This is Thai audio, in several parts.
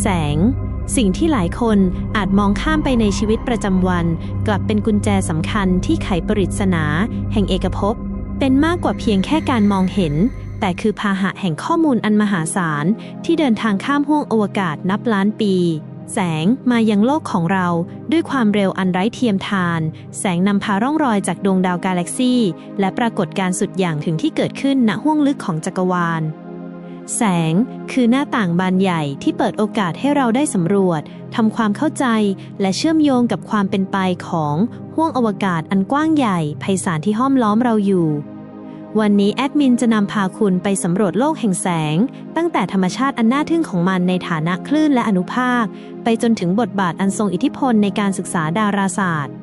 แสง สิ่งที่หลายคนอาจมองข้ามไปในชีวิตประจำวัน กลับเป็นกุญแจสำคัญที่ไขปริศนา แห่งเอกภพ เป็นมากกว่าเพียงแค่การมองเห็น แต่คือพาหะแห่งข้อมูลอันมหาศาล ที่เดินทางข้ามห้วงอวกาศนับล้านปีแสงมายังโลกของเราด้วยความเร็วอันไร้เทียมทาน แสงนำพาร่องรอยจากดวงดาวกาแล็กซีและปรากฏการณ์สุดอย่างถึงที่เกิดขึ้นณห้วงลึกของจักรวาล แสงคือหน้าต่างบานใหญ่ที่เปิดโอกาสให้เราได้สำรวจทำความเข้าใจ และเชื่อมโยงกับความเป็นไปของห้วงอวกาศอันกว้างใหญ่ไพศาลที่ห้อมล้อมเราอยู่ วันนี้แอดมินจะนำพาคุณไปสำรวจโลกแห่งแสง ตั้งแต่ธรรมชาติอันน่าทึ่งของมันในฐานะคลื่นและอนุภาค ไปจนถึงบทบาทอันทรงอิทธิพลในการศึกษาดาราศาสตร์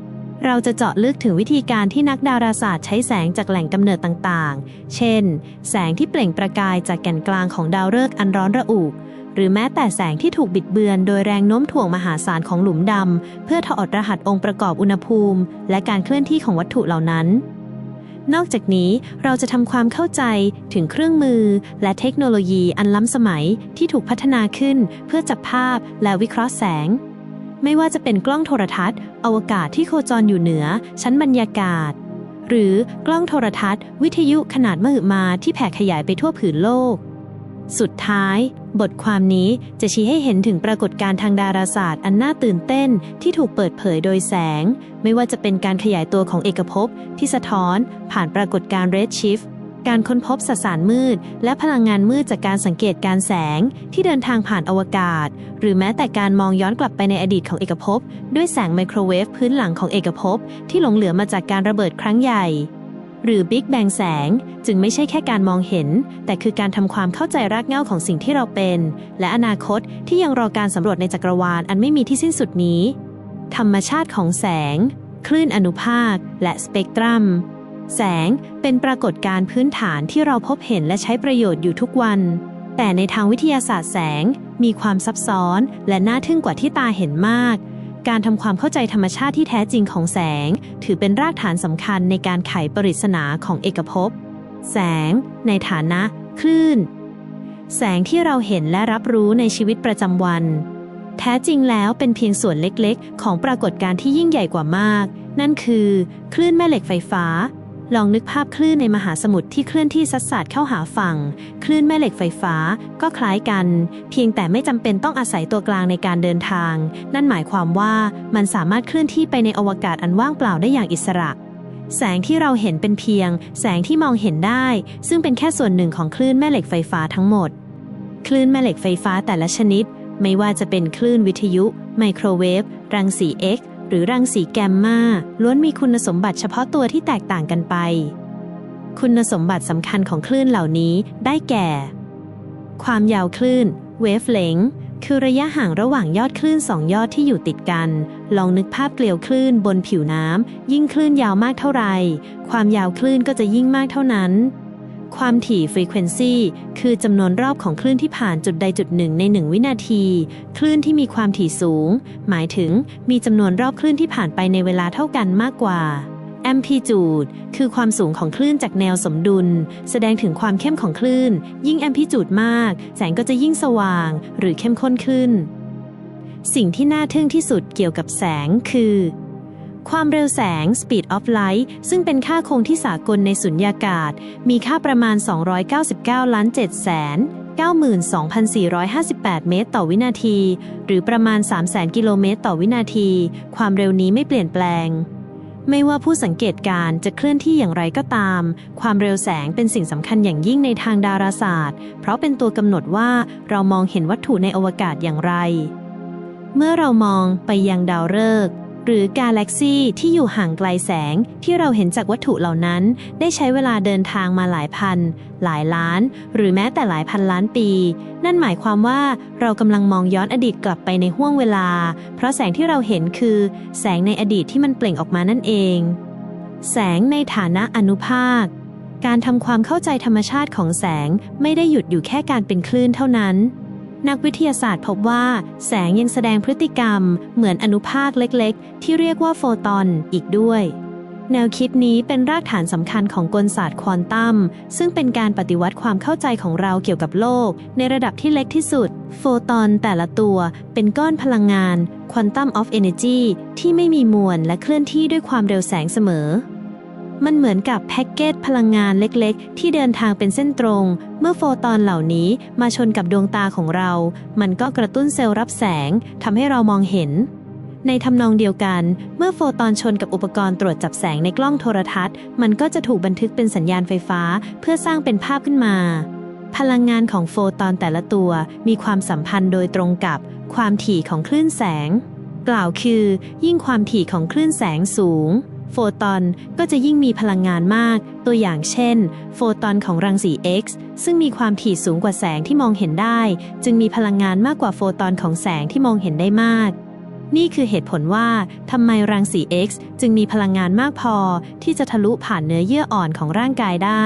เราจะเจาะลึกถึงวิธีการที่นักดาราศาสตร์ใช้แสงจากแหล่งกำเนิดต่างๆ เช่น แสงที่เปล่งประกายจากแก่นกลางของดาวฤกษ์อันร้อนระอุ หรือแม้แต่แสงที่ถูกบิดเบือนโดยแรงโน้มถ่วงมหาศาลของหลุมดำ เพื่อถอดรหัสองค์ประกอบอุณหภูมิ และการเคลื่อนที่ของวัตถุเหล่านั้น นอกจากนี้เราจะทำความเข้าใจถึงเครื่องมือ และเทคโนโลยีอันล้ำสมัยที่ถูกพัฒนาขึ้นเพื่อจับภาพและวิเคราะห์แสง ไม่ว่าจะเป็นกล้องโทรทัศน์ อวกาศที่โคจรอยู่เหนือ ชั้นบรรยากาศ หรือกล้องโทรทัศน์ วิทยุขนาดมหึมาที่แผ่ขยายไปทั่วผืนโลก สุดท้าย บทความนี้จะชี้ให้เห็นถึงปรากฏการณ์ทางดาราศาสตร์อันน่าตื่นเต้นที่ถูกเปิดเผยโดยแสง ไม่ว่าจะเป็นการขยายตัวของเอกภพที่สะท้อน ผ่านปรากฏการณ์ Redshift การค้นพบสสารมืด และพลังงานมืดจากการสังเกตการแสงที่เดินทางผ่านอวกาศ หรือแม้แต่การมองย้อนกลับไปในอดีตของเอกภพ ด้วยแสงไมโครเวฟพื้นหลังของเอกภพ ที่หลงเหลือมาจากการระเบิดครั้งใหญ่ หรือ Big Bang แสง จึงไม่ใช่แค่การมองเห็น แต่คือการทำความเข้าใจรากเหง้าของสิ่งที่เราเป็น และอนาคตที่ยังรอการสำรวจในจักรวาลอันไม่มีที่สิ้นสุดนี้ ธรรมชาติของแสง คลื่นอนุภาค และสเปกตรัม แสงเป็นปรากฏการณ์พื้นฐานที่เราพบเห็นและใช้ประโยชน์อยู่ทุกวัน แต่ในทางวิทยาศาสตร์แสงมีความซับซ้อนและน่าทึ่งกว่าที่ตาเห็นมาก การทำความเข้าใจธรรมชาติที่แท้จริงของแสง ถือเป็นรากฐานสำคัญในการไขปริศนาของเอกภพ แสง ในฐานะ คลื่น แสงที่เราเห็นและรับรู้ในชีวิตประจำวัน แท้จริงแล้วเป็นเพียงส่วนเล็กๆ ของปรากฏการณ์ที่ยิ่งใหญ่กว่ามาก นั่นคือ คลื่นแม่เหล็กไฟฟ้า ลองนึกภาพคลื่นในมหาสมุทรที่เคลื่อนที่ซัดสาดเข้าหาฝั่ง คลื่นแม่เหล็กไฟฟ้าก็คล้ายกัน เพียงแต่ไม่จำเป็นต้องอาศัยตัวกลางในการเดินทาง นั่นหมายความว่ามันสามารถเคลื่อนที่ไปในอวกาศอันว่างเปล่าได้อย่างอิสระ แสงที่เราเห็นเป็นเพียง แสงที่มองเห็นได้ ซึ่งเป็นแค่ส่วนหนึ่งของคลื่นแม่เหล็กไฟฟ้าทั้งหมด คลื่นแม่เหล็กไฟฟ้าแต่ละชนิด ไม่ว่าจะเป็นคลื่นวิทยุ ไมโครเวฟรังสี X หรือรังสีแกมมาล้วนมีคุณสมบัติเฉพาะตัวที่แตกต่างกันไป คุณสมบัติสำคัญของคลื่นเหล่านี้ได้แก่ ความยาวคลื่น wavelength คือระยะห่างระหว่างยอดคลื่นสองยอดที่อยู่ติดกัน ลองนึกภาพเกลียวคลื่นบนผิวน้ำยิ่งคลื่นยาวมากเท่าไหร่ ความยาวคลื่นก็จะยิ่งมากเท่านั้น ความถี่ frequency คือจำนวนรอบของคลื่นที่ผ่านจุดใดจุดหนึ่งในหนึ่งวินาที คลื่นที่มีความถี่สูง หมายถึงมีจำนวนรอบคลื่นที่ผ่านไปในเวลาเท่ากันมากกว่า amplitude คือความสูงของคลื่นจากแนวสมดุล แสดงถึงความเข้มของคลื่น ยิ่ง amplitude มาก แสงก็จะยิ่งสว่าง หรือเข้มข้นขึ้น สิ่งที่น่าทึ่งที่สุดเกี่ยวกับแสงคือ ความเร็วแสง speed of light ซึ่งเป็นค่าคงที่สากลในสุญญากาศ มีค่าประมาณ 299 ล้าน7แสน92,458 เมตรต่อวินาที หรือประมาณ 300,000 กิโลเมตรต่อวินาที ความเร็วนี้ไม่เปลี่ยนแปลง ไม่ว่าผู้สังเกตการณ์จะเคลื่อนที่อย่างไรก็ตาม ความเร็วแสงเป็นสิ่งสำคัญอย่างยิ่งในทางดาราศาสตร์ เพราะเป็นตัวกำหนดว่าเรามองเห็นวัตถุในอวกาศอย่างไร เมื่อเรามองไปยังดาวฤกษ์ หรือกาแล็กซีที่อยู่ห่างไกลแสงที่เราเห็นจากวัตถุเหล่านั้น ได้ใช้เวลาเดินทางมาหลายพัน หลายล้าน หรือแม้แต่หลายพันล้านปี นั่นหมายความว่าเรากำลังมองย้อนอดีตกลับไปในห้วงเวลา เพราะแสงที่เราเห็นคือ แสงในอดีตที่มันเปล่งออกมานั่นเอง แสงในฐานะอนุภาคการทำความเข้าใจธรรมชาติของแสงไม่ได้หยุดอยู่แค่การเป็นคลื่นเท่านั้น นักวิทยาศาสตร์พบว่า แสงยังแสดงพฤติกรรม เหมือนอนุภาคเล็กๆ ที่เรียกว่าโฟตอนอีกด้วย แนวคิดนี้เป็นรากฐานสำคัญของกลศาสตร์ควอนตัม ซึ่งเป็นการปฏิวัติความเข้าใจของเราเกี่ยวกับโลก ในระดับที่เล็กที่สุด โฟตอนแต่ละตัวเป็นก้อนพลังงานควอนตัมออฟเอเนจีที่ไม่มีมวลและเคลื่อนที่ด้วยความเร็วแสงเสมอ มันเหมือนกับแพ็กเกจพลังงานเล็กๆ ที่เดินทางเป็นเส้นตรง เมื่อโฟตอนเหล่านี้มาชนกับดวงตาของเรา มันก็กระตุ้นเซลล์รับแสงทำให้เรามองเห็น ในทำนองเดียวกัน เมื่อโฟตอนชนกับอุปกรณ์ตรวจจับแสงในกล้องโทรทัศน์ มันก็จะถูกบันทึกเป็นสัญญาณไฟฟ้า เพื่อสร้างเป็นภาพขึ้นมา พลังงานของโฟตอนแต่ละตัวมีความสัมพันธ์โดยตรงกับความถี่ของคลื่นแสง กล่าวคือ ยิ่งความถี่ของคลื่นแสงสูง โฟตอนก็จะยิ่งมีพลังงานมาก ตัวอย่างเช่น โฟตอนของรังสี X ซึ่งมีความถี่สูงกว่าแสงที่มองเห็นได้ จึงมีพลังงานมากกว่าโฟตอนของแสงที่มองเห็นได้มาก นี่คือเหตุผลว่าทำไมรังสี X จึงมีพลังงานมากพอ ที่จะทะลุผ่านเนื้อเยื่ออ่อนของร่างกายได้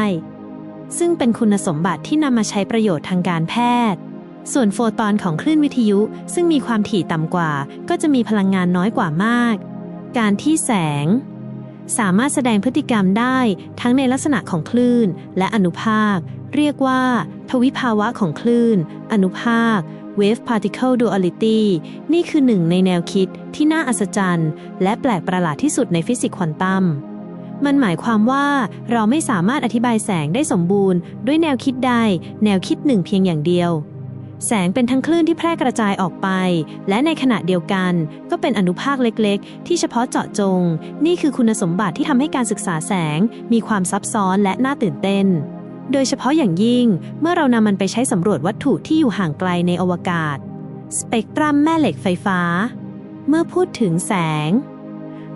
ซึ่งเป็นคุณสมบัติที่นำมาใช้ประโยชน์ทางการแพทย์ส่วนโฟตอนของคลื่นวิทยุซึ่งมีความถี่ต่ำกว่า ก็จะมีพลังงานน้อยกว่ามาก การที่แสง สามารถแสดงพฤติกรรมได้ทั้งในลักษณะของคลื่นและอนุภาค เรียกว่า ทวิภาวะของคลื่น อนุภาค wave particle duality นี่คือหนึ่งในแนวคิดที่น่าอัศจรรย์ และแปลกประหลาดที่สุดในฟิสิกส์ควอนตัมมันหมายความว่าเราไม่สามารถอธิบายแสงได้สมบูรณ์ ด้วยแนวคิดใดแนวคิดหนึ่งเพียงอย่างเดียว แสงเป็นทั้งคลื่นที่แพร่กระจายออกไป และในขณะเดียวกัน ก็เป็นอนุภาคเล็กๆ ที่เฉพาะเจาะจง นี่คือคุณสมบัติที่ทำให้การศึกษาแสง มีความซับซ้อนและน่าตื่นเต้น โดยเฉพาะอย่างยิ่ง เมื่อเรานำมันไปใช้สำรวจวัตถุที่อยู่ห่างไกลในอวกาศ สเปกตรัมแม่เหล็กไฟฟ้า เมื่อพูดถึงแสง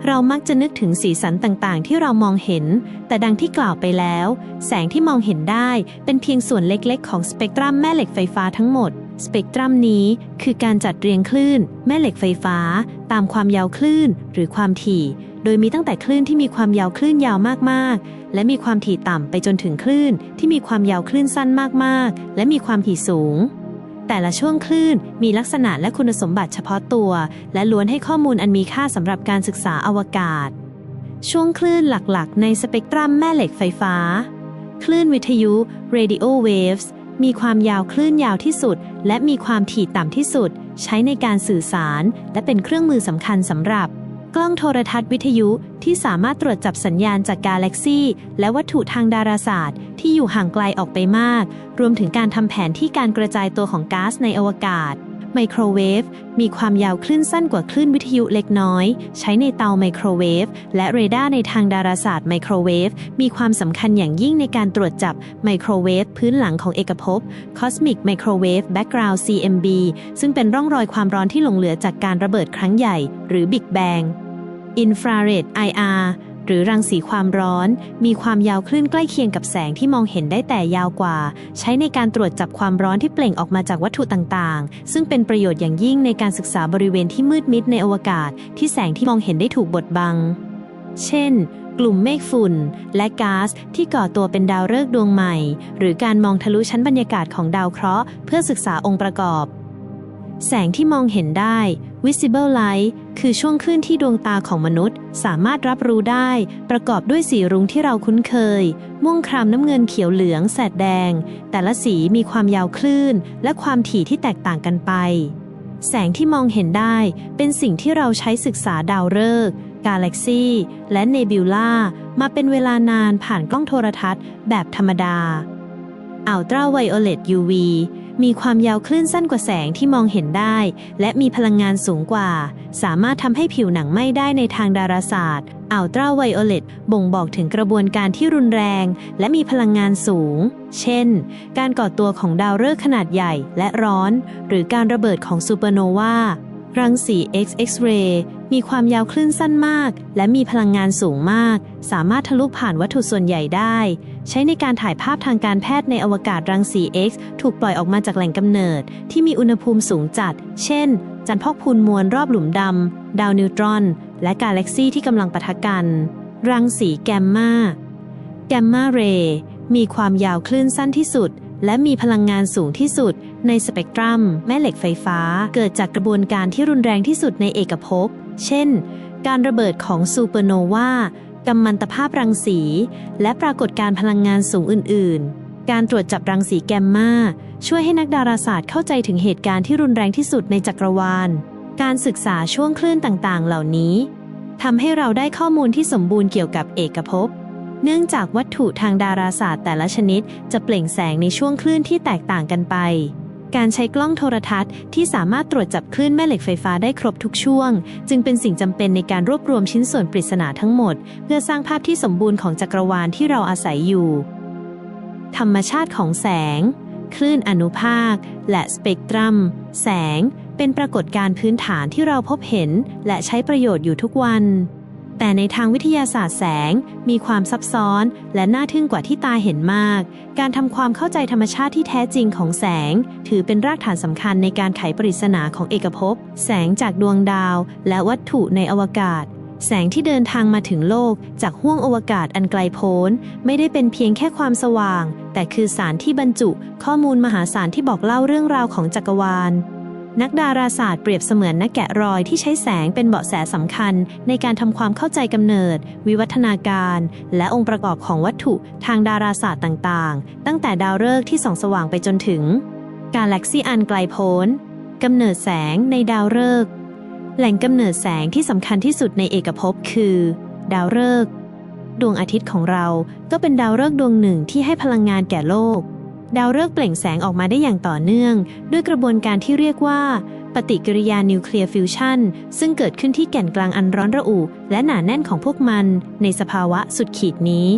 เรามักจะนึกถึงสีสันต่างๆ ที่เรามองเห็น แต่ดังที่กล่าวไปแล้ว แสงที่มองเห็นได้เป็นเพียงส่วนเล็กๆ ของสเปกตรัมแม่เหล็กไฟฟ้าทั้งหมด สเปกตรัมนี้คือการจัดเรียงคลื่น แม่เหล็กไฟฟ้า ตามความยาวคลื่น หรือความถี่ โดยมีตั้งแต่คลื่นที่มีความยาวคลื่นยาวมากๆ และมีความถี่ต่ำไปจนถึงคลื่นที่มีความยาวคลื่นสั้นมากๆ และมีความถี่สูง แต่ละช่วงคลื่นมีลักษณะและคุณสมบัติเฉพาะตัว และล้วนให้ข้อมูลอันมีค่าสำหรับการศึกษาอวกาศ ช่วงคลื่นหลักๆ ในสเปกตรัมแม่เหล็กไฟฟ้า คลื่นวิทยุ radio waves มีความยาวคลื่นยาวที่สุด และมีความถี่ต่ำที่สุด ใช้ในการสื่อสาร และเป็นเครื่องมือสำคัญสำหรับ กล้องโทรทัศน์วิทยุที่สามารถตรวจจับสัญญาณจากกาแล็กซีและวัตถุทางดาราศาสตร์ ที่อยู่ห่างไกลออกไปมาก รวมถึงการทำแผนที่การกระจายตัวของก๊าซในอวกาศไมโครเวฟมีความยาวคลื่นสั้นกว่าคลื่นวิทยุเล็กน้อย ใช้ในเตาไมโครเวฟและเรดาร์ในทางดาราศาสตร์ไมโครเวฟมีความสำคัญอย่างยิ่งในการตรวจจับไมโครเวฟพื้นหลังของเอกภพ Cosmic Microwave Background CMB ซึ่งเป็นร่องรอยความร้อนที่หลงเหลือจากการระเบิดครั้งใหญ่ หรือ Big Bang Infrared IR หรือรังสีความร้อน มีความยาวคลื่นใกล้เคียงกับแสงที่มองเห็นได้แต่ยาวกว่า ใช้ในการตรวจจับความร้อนที่เปล่งออกมาจากวัตถุต่างๆ ซึ่งเป็นประโยชน์อย่างยิ่งในการศึกษาบริเวณที่มืดมิดในอวกาศ ที่แสงที่มองเห็นได้ถูกบดบัง เช่น กลุ่มเมฆฝุ่น และก๊าซที่ก่อตัวเป็นดาวฤกษ์ดวงใหม่ หรือการมองทะลุชั้นบรรยากาศของดาวเคราะห์ เพื่อศึกษาองค์ประกอบ แสงที่มองเห็นได้ visible light คือช่วงคลื่นที่ดวงตาของมนุษย์ สามารถรับรู้ได้ ประกอบด้วยสีรุ้งที่เราคุ้นเคย ม่วงครามน้ำเงินเขียวเหลืองแสดแดง แต่ละสีมีความยาวคลื่น และความถี่ที่แตกต่างกันไป แสงที่มองเห็นได้ เป็นสิ่งที่เราใช้ศึกษาดาวฤกษ์กาแล็กซีและเนบิวลามาเป็นเวลานานผ่านกล้องโทรทัศน์ แบบธรรมดาอัลตราไวโอเลต UV มีความยาวคลื่นสั้นกว่าแสงที่มองเห็นได้ และมีพลังงานสูงกว่า สามารถทำให้ผิวหนังไหม้ได้ในทางดาราศาสตร์อัลตราไวโอเลตบ่งบอกถึงกระบวนการที่รุนแรง และมีพลังงานสูง เช่น การก่อตัวของดาวฤกษ์ขนาดใหญ่และร้อน หรือการระเบิดของซูเปอร์โนวา รังสี X-X-ray มีความยาวคลื่นสั้นมาก และมีพลังงานสูงมาก สามารถทะลุผ่านวัตถุส่วนใหญ่ได้ ใช้ในการถ่ายภาพทางการแพทย์ในอวกาศรังสี X ถูกปล่อยออกมาจากแหล่งกำเนิด ที่มีอุณหภูมิสูงจัด เช่น จันทร์พอกพูนมวลรอบหลุมดำ ดาวนิวตรอน และกาแล็กซีที่กำลังปะทะกัน รังสีแกมมาแกมมาเรมีความยาวคลื่นสั้นที่สุด และมีพลังงานสูงที่สุด ในสเปกตรัม แม่เหล็กไฟฟ้า เกิดจากกระบวนการที่รุนแรงที่สุดในเอกภพ เช่น การระเบิดของซูเปอร์โนวากัมมันตภาพรังสี และปรากฏการพลังงานสูงอื่น ๆ การตรวจจับรังสีแกมมาช่วยให้นักดาราศาสตร์เข้าใจถึงเหตุการณ์ที่รุนแรงที่สุดในจักรวาล การศึกษาช่วงคลื่นต่าง ๆ เหล่านี้ทำให้เราได้ข้อมูลที่สมบูรณ์เกี่ยวกับเอกภพ เนื่องจากวัตถุทางดาราศาสตร์แต่ละชนิด จะเปล่งแสงในช่วงคลื่นที่แตกต่างกันไป การใช้กล้องโทรทัศน์ที่สามารถตรวจจับคลื่นแม่เหล็กไฟฟ้าได้ครบทุกช่วง จึงเป็นสิ่งจำเป็นในการรวบรวมชิ้นส่วนปริศนาทั้งหมด เพื่อสร้างภาพที่สมบูรณ์ของจักรวาลที่เราอาศัยอยู่ ธรรมชาติของแสง คลื่นอนุภาค และสเปกตรัม แสง เป็นปรากฏการณ์พื้นฐานที่เราพบเห็น และใช้ประโยชน์อยู่ทุกวัน แต่ในทางวิทยาศาสตร์แสง มีความซับซ้อนและน่าทึ่งกว่าที่ตาเห็นมาก การทำความเข้าใจธรรมชาติที่แท้จริงของแสง ถือเป็นรากฐานสำคัญในการไขปริศนาของเอกภพ แสงจากดวงดาว และวัตถุในอวกาศ แสงที่เดินทางมาถึงโลก จากห้วงอวกาศอันไกลโพ้น ไม่ได้เป็นเพียงแค่ความสว่าง แต่คือสารที่บรรจุ ข้อมูลมหาศาลที่บอกเล่าเรื่องราวของจักรวาล นักดาราศาสตร์เปรียบเสมือนนักแกะรอยที่ใช้แสงเป็นเบาะแสสำคัญ ในการทำความเข้าใจกำเนิด วิวัฒนาการ และองค์ประกอบของวัตถุทางดาราศาสตร์ต่างๆ ตั้งแต่ดาวฤกษ์ที่ส่องสว่างไปจนถึง กาแล็กซีอันไกลโพ้นกำเนิดแสงในดาวฤกษ์แหล่งกำเนิดแสงที่สำคัญที่สุดในเอกภพคือ ดาวฤกษ์ดวงอาทิตย์ของเราก็เป็นดาวฤกษ์ดวงหนึ่งที่ให้พลังงานแก่โลก ดาวฤกษ์เปล่งแสงออกมาได้อย่างต่อเนื่อง ด้วยกระบวนการที่เรียกว่า ปฏิกิริยานิวเคลียร์ฟิวชันซึ่งเกิดขึ้นที่แก่นกลางอันร้อนระอุและหนาแน่นของพวกมัน ในสภาวะสุดขีดนี้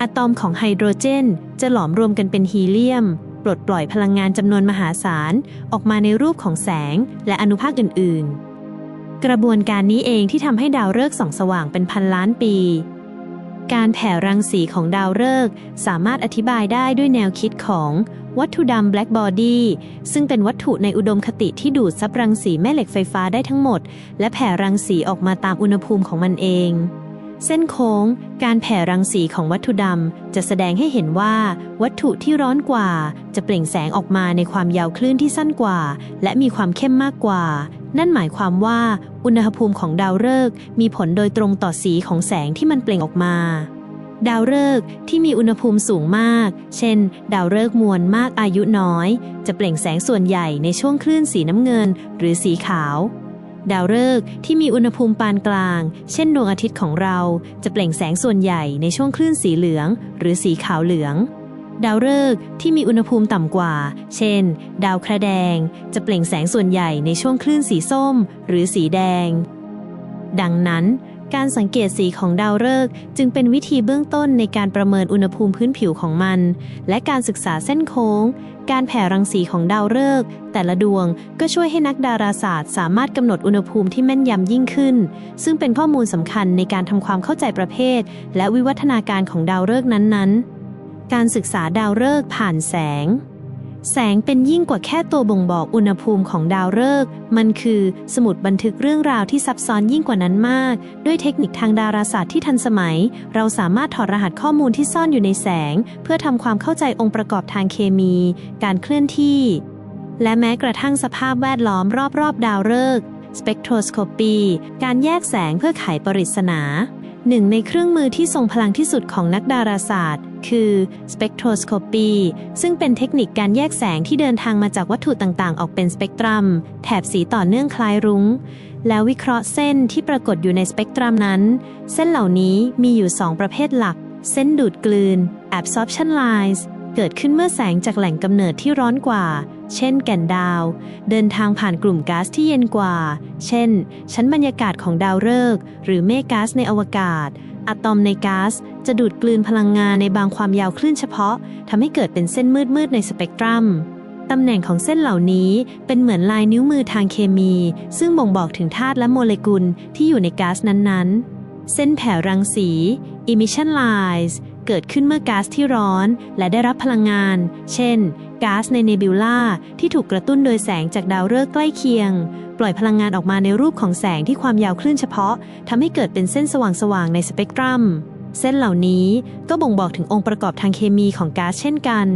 อะตอมของไฮโดรเจน จะหลอมรวมกันเป็นฮีเลียม ปลดปล่อยพลังงานจำนวนมหาศาล ออกมาในรูปของแสงและอนุภาคอื่น ๆ กระบวนการนี้เองที่ทำให้ดาวฤกษ์ส่องสว่างเป็นพันล้านปี การแผ่รังสีของดาวฤกษ์สามารถอธิบายได้ด้วยแนวคิดของวัตถุดำ Black Body ซึ่งเป็นวัตถุในอุดมคติที่ดูดซับรังสีแม่เหล็กไฟฟ้าได้ทั้งหมด และแผ่รังสีออกมาตามอุณหภูมิของมันเอง เส้นโค้ง การแผ่รังสีของวัตถุดำจะแสดงให้เห็นว่า วัตถุที่ร้อนกว่า จะเปล่งแสงออกมาในความยาวคลื่นที่สั้นกว่า และมีความเข้มมากกว่า นั่นหมายความว่า อุณหภูมิของดาวฤกษ์มีผลโดยตรงต่อสีของแสงที่มันเปล่งออกมาดาวฤกษ์ที่มีอุณหภูมิสูงมาก เช่น ดาวฤกษ์มวลมากอายุน้อย จะเปล่งแสงส่วนใหญ่ในช่วงคลื่นสีน้ำเงิน หรือสีขาว ดาวฤกษ์ที่มีอุณหภูมิปานกลาง เช่นดวงอาทิตย์ของเราจะเปล่งแสงส่วนใหญ่ในช่วงคลื่นสีเหลือง หรือสีขาวเหลือง ดาวฤกษ์ที่มีอุณหภูมิต่ำกว่า เช่น ดาวกระแดง จะเปล่งแสงส่วนใหญ่ในช่วงคลื่นสีส้ม หรือสีแดง ดังนั้น การสังเกตสีของดาวฤกษ์จึงเป็นวิธีเบื้องต้นในการประเมินอุณหภูมิพื้นผิวของมัน และการศึกษาเส้นโค้ง การแผ่รังสีของดาวฤกษ์แต่ละดวงก็ช่วยให้นักดาราศาสตร์ สามารถกำหนดอุณหภูมิที่แม่นยำยิ่งขึ้น ซึ่งเป็นข้อมูลสำคัญในการทำความเข้าใจประเภท และวิวัฒนาการของดาวฤกษ์นั้นๆ การศึกษาดาวฤกษ์ผ่านแสง แสงเป็นยิ่งกว่าแค่ตัวบ่งบอกอุณหภูมิของดาวฤกษ์ มันคือสมุดบันทึกเรื่องราวที่ซับซ้อนยิ่งกว่านั้นมาก ด้วยเทคนิคทางดาราศาสตร์ที่ทันสมัย เราสามารถถอดรหัสข้อมูลที่ซ่อนอยู่ในแสง เพื่อทำความเข้าใจองค์ประกอบทางเคมี การเคลื่อนที่ และแม้กระทั่งสภาพแวดล้อมรอบๆ ดาวฤกษ์ สเปกโทรสโคปี การแยกแสงเพื่อไขปริศนา หนึ่งในเครื่องมือที่ทรงพลังที่สุดของนักดาราศาสตร์ คือสเปกโทรสโคปีซึ่งเป็นเทคนิคการแยกแสงที่เดินทางมาจากวัตถุต่างๆ ออกเป็นสเปกตรัม แถบสีต่อเนื่องคล้ายรุง้ง แล้ววิเคราะห์เส้นที่ปรากฏอยู่ในสเปกตรัมนั้น เส้นเหล่านี้มีอยู่ 2 ประเภทหลัก เส้นดูดกลืน absorption lines เกิดขึ้นเมื่อแสงจากแหล่งกำเนิดที่ร้อนกว่า เช่นแก่นดาว เดินทางผ่านกลุ่มก๊าซที่เย็นกว่า เช่น ชั้นบรรยากาศของดาวฤกษ์หรือเมฆก๊าซในอวกาศ อะตอมในก๊าซจะดูดกลืนพลังงานในบางความยาวคลื่นเฉพาะทำให้เกิดเป็นเส้นมืดๆในสเปกตรัมตำแหน่งของเส้นเหล่านี้เป็นเหมือนลายนิ้วมือทางเคมี ซึ่งบ่งบอกถึงธาตุและโมเลกุลที่อยู่ในก๊าซนั้นๆ เส้นแผ่รังสี emission lines เกิดขึ้นเมื่อก๊าซที่ร้อนและได้รับพลังงาน เช่นก๊าซในเนบิวลาที่ถูกกระตุ้นโดยแสงจากดาวฤกษ์ใกล้เคียง ปล่อยพลังงานออกมาในรูปของแสงที่ความยาวคลื่นเฉพาะทำให้เกิดเป็นเส้นสว่างๆในสเปกตรัม เส้นเหล่านี้ก็บ่งบอกถึงองค์ประกอบทางเคมีของก๊าซเช่นกัน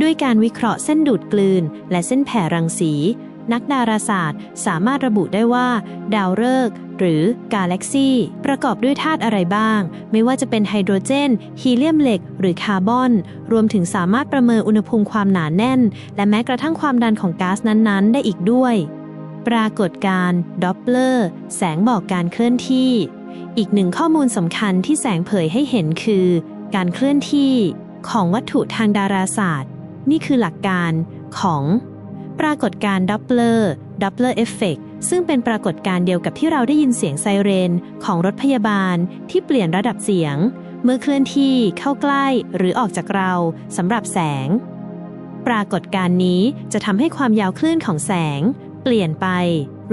ด้วยการวิเคราะห์เส้นดูดกลืน และเส้นแผ่รังสี นักดาราศาสตร์ สามารถระบุได้ว่า ดาวฤกษ์หรือกาแล็กซีประกอบด้วยธาตุอะไรบ้าง ไม่ว่าจะเป็นไฮโดรเจน ฮีเลียมเหล็ก หรือคาร์บอน รวมถึงสามารถประเมินอุณหภูมิความหนาแน่น และแม้กระทั่งความดันของก๊าซนั้นๆ ได้อีกด้วย ปรากฏการณ์ดอปเลอร์ แสงบอกการเคลื่อนที่ อีกหนึ่งข้อมูลสำคัญที่แสงเผยให้เห็นคือ การเคลื่อนที่ของวัตถุทางดาราศาสตร์ นี่คือหลักการของ ปรากฏการณ์ดอปเลอร์ดอปเลอร์เอฟเฟกซึ่งเป็นปรากฏการณ์เดียวกับที่เราได้ยินเสียงไซเรน ของรถพยาบาลที่เปลี่ยนระดับเสียง เมื่อเคลื่อนที่เข้าใกล้หรือออกจากเราสำหรับแสง ปรากฏการณ์นี้จะทำให้ความยาวคลื่นของแสง เปลี่ยนไป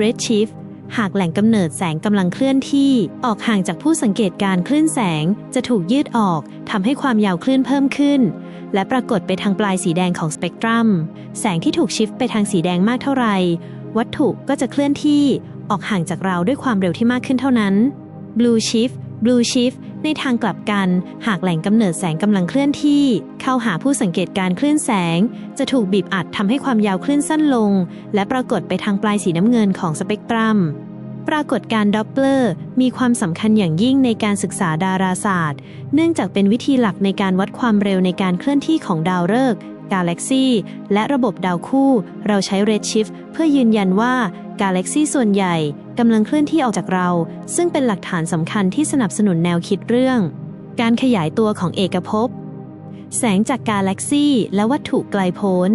redshift หากแหล่งกำเนิดแสงกำลังเคลื่อนที่ ออกห่างจากผู้สังเกตการคลื่นแสงจะถูกยืดออกทำให้ความยาวคลื่นเพิ่มขึ้น และปรากฏไปทางปลายสีแดงของสเปกตรัม แสงที่ถูกชิฟต์ไปทางสีแดงมากเท่าไหร่วัตถุก็จะเคลื่อนที่ออกห่างจากเราด้วยความเร็วที่มากขึ้นเท่านั้น Blue Shift Blue Shift ในทางกลับกัน หากแหล่งกำเนิดแสงกำลังเคลื่อนที่ เข้าหาผู้สังเกตการคลื่นแสง จะถูกบีบอัดทำให้ความยาวคลื่นสั้นลง และปรากฏไปทางปลายสีน้ำเงินของสเปกตรัม ปรากฏการณ์ดอปเปอร์มีความสำคัญอย่างยิ่งในการศึกษาดาราศาสตร์ เนื่องจากเป็นวิธีหลักในการวัดความเร็วในการเคลื่อนที่ของดาวฤกษ์กาแล็กซีและระบบดาวคู่ เราใช้ Redshift เพื่อยืนยันว่ากาแล็กซีส่วนใหญ่กำลังเคลื่อนที่ออกจากเรา ซึ่งเป็นหลักฐานสำคัญที่สนับสนุนแนวคิดเรื่อง การขยายตัวของเอกภพ แสงจากกาแล็กซีและวัตถุไกลโพ้น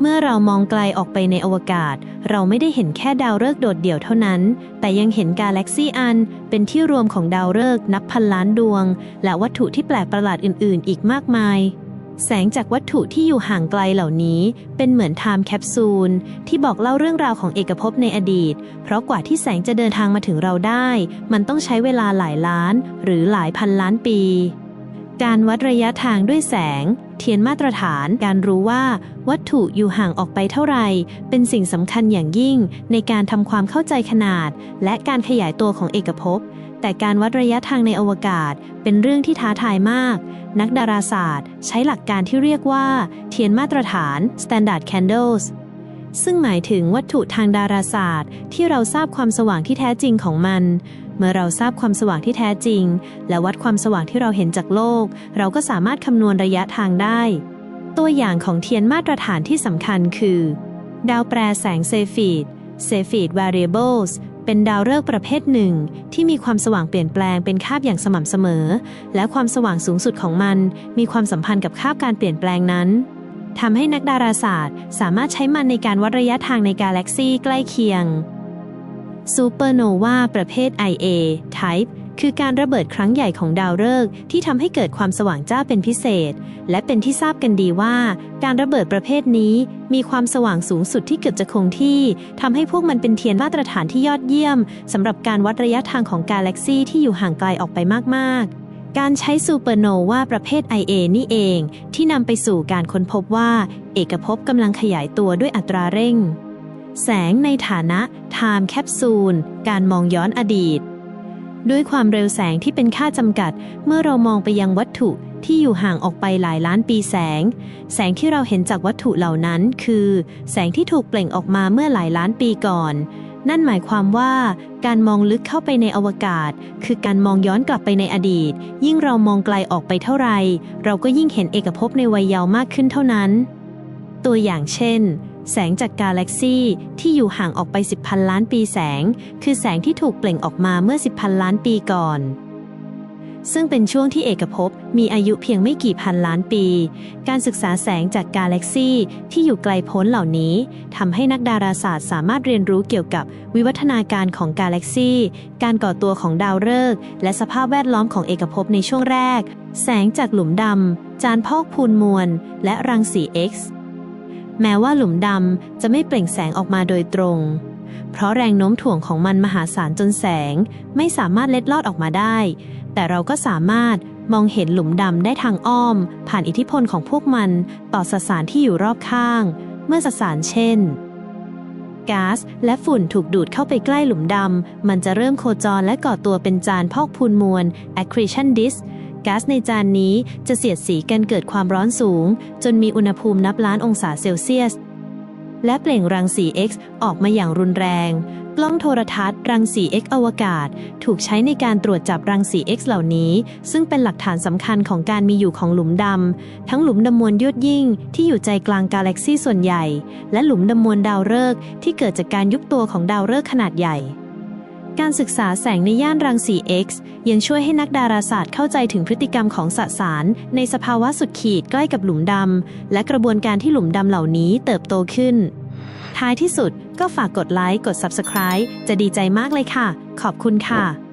เมื่อเรามองไกลออกไปในอวกาศ เราไม่ได้เห็นแค่ดาวฤกษ์โดดเดี่ยวเท่านั้น แต่ยังเห็นกาแล็กซีอัน เป็นที่รวมของดาวฤกษ์นับพันล้านดวง และวัตถุที่แปลกประหลาดอื่น ๆ อีกมากมาย แสงจากวัตถุที่อยู่ห่างไกลเหล่านี้ เป็นเหมือนไทม์แคปซูลที่บอกเล่าเรื่องราวของเอกภพในอดีต เพราะกว่าที่แสงจะเดินทางมาถึงเราได้ มันต้องใช้เวลาหลายล้าน หรือหลายพันล้านปีการวัดระยะทางด้วยแสง เทียนมาตรฐาน การรู้ว่าวัตถุอยู่ห่างออกไปเท่าไหร่ เป็นสิ่งสำคัญอย่างยิ่งในการทำความเข้าใจขนาด และการขยายตัวของเอกภพ แต่การวัดระยะทางในอวกาศเป็นเรื่องที่ท้าทายมาก นักดาราศาสตร์ ใช้หลักการที่เรียกว่า เทียนมาตรฐาน standard candles ซึ่งหมายถึงวัตถุทางดาราศาสตร์ ที่เราทราบความสว่างที่แท้จริงของมัน เมื่อเราทราบความสว่างที่แท้จริง และวัดความสว่างที่เราเห็นจากโลก เราก็สามารถคำนวณระยะทางได้ ตัวอย่างของเทียนมาตรฐานที่สำคัญคือ ดาวแปรแสงเซฟีดเซฟีด variables เป็นดาวฤกษ์ประเภทหนึ่ง ที่มีความสว่างเปลี่ยนแปลงเป็นคาบอย่างสม่ำเสมอ และความสว่างสูงสุดของมัน มีความสัมพันธ์กับคาบการเปลี่ยนแปลงนั้นทำให้นักดาราศาสตร์ สามารถใช้มันในการวัดระยะทางในกาแล็กซีใกล้เคียง ซูเปอร์โนวาประเภท IA Type คือการระเบิดครั้งใหญ่ของดาวฤกษ์ที่ทำให้เกิดความสว่างจ้าเป็นพิเศษ และเป็นที่ทราบกันดีว่า การระเบิดประเภทนี้มีความสว่างสูงสุดที่เกือบจะคงที่ทำให้พวกมันเป็นเทียนมาตรฐานที่ยอดเยี่ยมสำหรับการวัดระยะทางของกาแล็กซีที่อยู่ห่างไกลออกไปมากๆการใช้ซูเปอร์โนวาประเภท IA นี่เอง ที่นำไปสู่การค้นพบว่า เอกภพกำลังขยายตัวด้วยอัตราเร่ง แสงในฐานะไทม์แคปซูลการมองย้อนอดีต ด้วยความเร็วแสงที่เป็นค่าจำกัด เมื่อเรามองไปยังวัตถุที่อยู่ห่างออกไปหลายล้านปีแสง แสงที่เราเห็นจากวัตถุเหล่านั้น คือ แสงที่ถูกเปล่งออกมาเมื่อหลายล้านปีก่อน นั่นหมายความว่า การมองลึกเข้าไปในอวกาศ คือการมองย้อนกลับไปในอดีต ยิ่งเรามองไกลออกไปเท่าไหร่เราก็ยิ่งเห็นเอกภพในวัยเยาว์มากขึ้นเท่านั้น ตัวอย่างเช่น แสงจากกาแล็กซีที่อยู่ห่างออกไป 10พันล้านปีแสง คือแสงที่ถูกเปล่งออกมาเมื่อ 10พันล้านปีก่อน ซึ่งเป็นช่วงที่เอกภพมีอายุเพียงไม่กี่พันล้านปี การศึกษาแสงจากกาแล็กซีที่อยู่ไกลโพ้นเหล่านี้ทำให้นักดาราศาสตร์สามารถเรียนรู้เกี่ยวกับวิวัฒนาการของกาแล็กซีการก่อตัวของดาวฤกษ์และสภาพแวดล้อมของเอกภพในช่วงแรก แสงจากหลุมดำจานพอกพูนมวลและรังสี X แม้ว่าหลุมดำจะไม่เปล่งแสงออกมาโดยตรง เพราะแรงโน้มถ่วงของมันมหาศาลจนแสง ไม่สามารถเล็ดลอดออกมาได้ แต่เราก็สามารถมองเห็นหลุมดำได้ทางอ้อม ผ่านอิทธิพลของพวกมันต่อสสารที่อยู่รอบข้าง เมื่อสสารเช่นก๊าซและฝุ่นถูกดูดเข้าไปใกล้หลุมดำ มันจะเริ่มโคจรและก่อตัวเป็นจานพอกพูนมวล accretion disk ก๊าซในจานนี้จะเสียดสีกันเกิดความร้อนสูง จนมีอุณหภูมินับล้านองศาเซลเซียส และเปล่งรังสี X ออกมาอย่างรุนแรง กล้องโทรทัศน์ รังสี X อวกาศ ถูกใช้ในการตรวจจับรังสี X เหล่านี้ ซึ่งเป็นหลักฐานสำคัญของการมีอยู่ของหลุมดำ ทั้งหลุมดำมวลยวดยิ่ง ที่อยู่ใจกลางกาแล็กซีส่วนใหญ่ และหลุมดำมวลดาวฤกษ์ที่เกิดจากการยุบตัวของดาวฤกษ์ขนาดใหญ่ การศึกษาแสงในย่านรังสี X ยังช่วยให้นักดาราศาสตร์เข้าใจถึงพฤติกรรมของสสาร ในสภาวะสุดขีดใกล้กับหลุมดำ และกระบวนการที่หลุมดำเหล่านี้เติบโตขึ้น ท้ายที่สุดก็ฝากกดไลค์ กด Subscribe จะดีใจมากเลยค่ะ ขอบคุณค่ะ